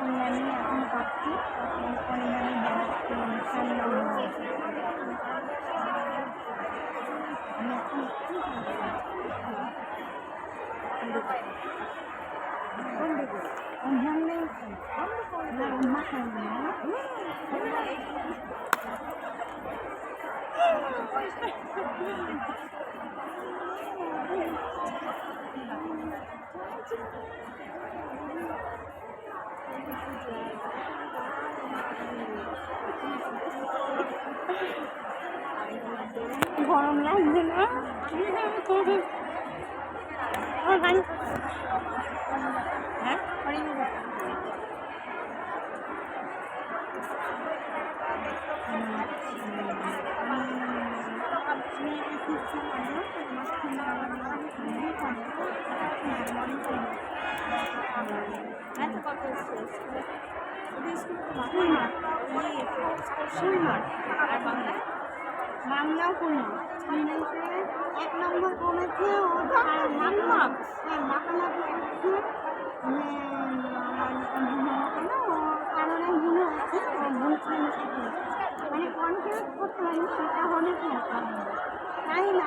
না মানুষ তো এখন বাড়িতে এখন আমি এখন পাচ্ছি পরে আমি বেড়াচ্ছি ঠান্ডা হয়ে? আমি এখন একটু গরম লাগছে না আমার গাড়ি হ্যাঁ গাড়ি নেব। বাংলাও ইংলিশে এক নম্বর কমেছে ও আর মাপা হ্যাঁ মাপামাপি করছে মানে ও কারণে ভুল হয়েছে। ভুল মানে কনফিউজ করতে পারি সেটা হলে তাই না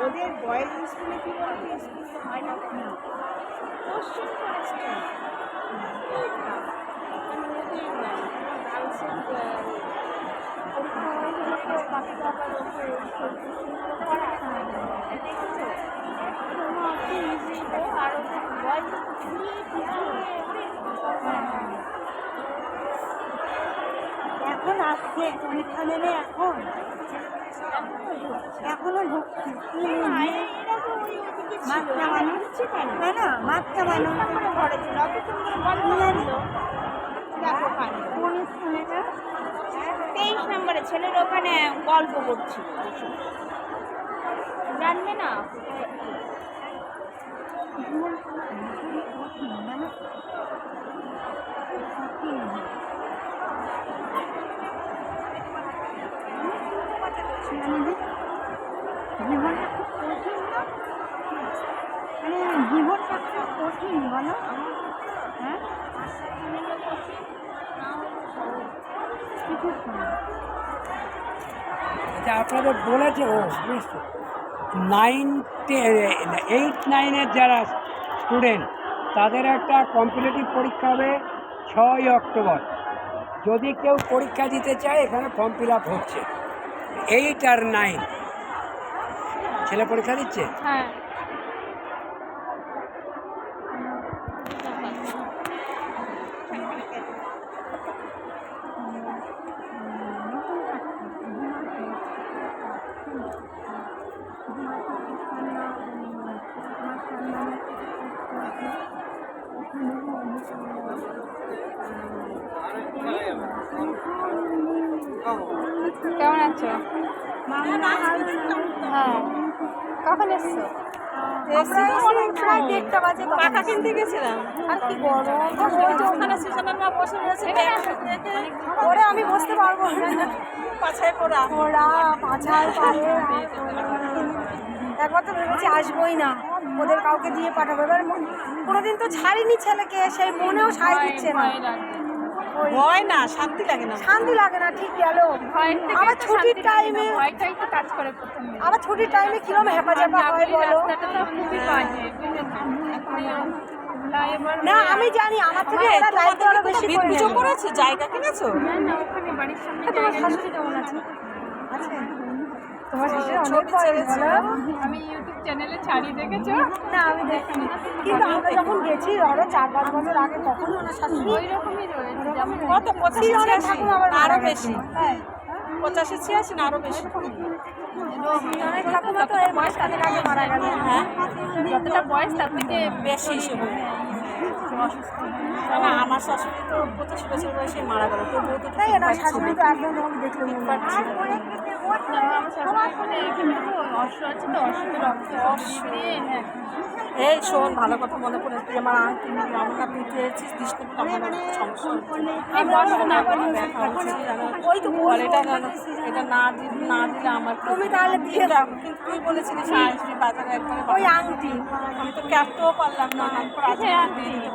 ওদের বয়েজ স্কুলে কি বলতো স্কুল তো হয় না কোশ্চেন ফার্স্ট এখন আসছে পরীক্ষা দেবে এখন। এখনও ঢুকছে। মাত্রা মানুষ না? না মাত্রা মানুষ কোন ছেলের ওখানে গল্প করছিল জানবে না? মানে জীবনটা খুব কঠিন না কঠিন হ্যাঁ? আচ্ছা আপনাদের বলেছে ও নিশ্চয় নাইন এইট নাইনের যারা স্টুডেন্ট তাদের একটা কম্পিটিটিভ পরীক্ষা হবে ছয় অক্টোবর। যদি কেউ পরীক্ষা দিতে চায়, এখানে ফর্ম ফিল আপ হচ্ছে। এইট আর নাইন ছেলে পরীক্ষা দিচ্ছে? হ্যাঁ। কেমন আছো? হ্যাঁ। কখন এসছো? প্রায় পাখা কিনতে গেছিলাম। আর কি গরম। ওই যে ওখানে সুশানার মা বসে রয়েছে ওরে আমি বসতে পারব। পাছায় পড়া। পাছায় একবার তো ভেবেছি আসবোই না। ওদের কাউকে দিয়ে পাঠাবো। এবার কোনোদিন তো ছাড়িনি ছেলেকে সেই মনেও সাই দিচ্ছে না। ভয় না শান্তি লাগে না। শান্তি লাগে না ঠিক গেল। আবার ছুটির টাইমে আবার ছুটির টাইমে কিরম হয় বলো? ফ্লাইওভার না আমি জানি আমার থেকে ওরা দায়িত্ব আরও বেশি করে পুজো। করেছ? জায়গা কিনেছো? না না ওখানে বাড়ির সামনে তোমার জায়গা শাশুড়ি কেমন আছে? আছে। তোমার অনেক আমি ইউটিউব চ্যানেলে ছাড়ি দেখেছ? না আমি দেখিনি। কিন্তু আমরা যখন গেছি আরও চার পাঁচ বছর আগে তখন ওনার শাশুড়ি ওই রকমই। রয়েছে কত পঁচাশি অনেক ছিয়াশি ঠাকুমা আবার আরও বেশি। হ্যাঁ। পঁচাশি ছিয়াশি না আরও বেশি। ঠাকুমা তো এই বয়স তাদের আগে মারা গেল। হ্যাঁ যতটা বয়স তার থেকে বেশি না আমার শাশুড়ি তো পঁচাশি বছর বয়সে মারা গেল তো বউ তাই ওনার শাশুড়ি তো একদম তোমাকে দেখলে মনে। আমার এই শোন ভালো কথা মনে পড়ে তুই আমার তুই চেয়েছিস বিষ্ণুপুর আমার না ব্যথা হচ্ছে জানো ওই তো বল এটা জানো এটা না দিলে না দিলে আমার তুমি তাহলে দিয়ে দাও। কিন্তু তুই বলেছিলিস আসবি বাজারে একবারে ওই আংটি আমি তো ক্যাপটাও পারলাম না তারপর আজকে দিয়ে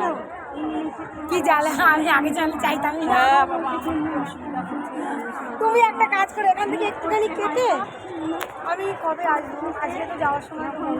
না। কি জালে? আমি আগে জানলে চাইতাম না। হ্যাঁ তুমি একটা কাজ করো এখান থেকে একটুখানি কেটে আমি কবে আসব? আজকে তো যাওয়ার সময়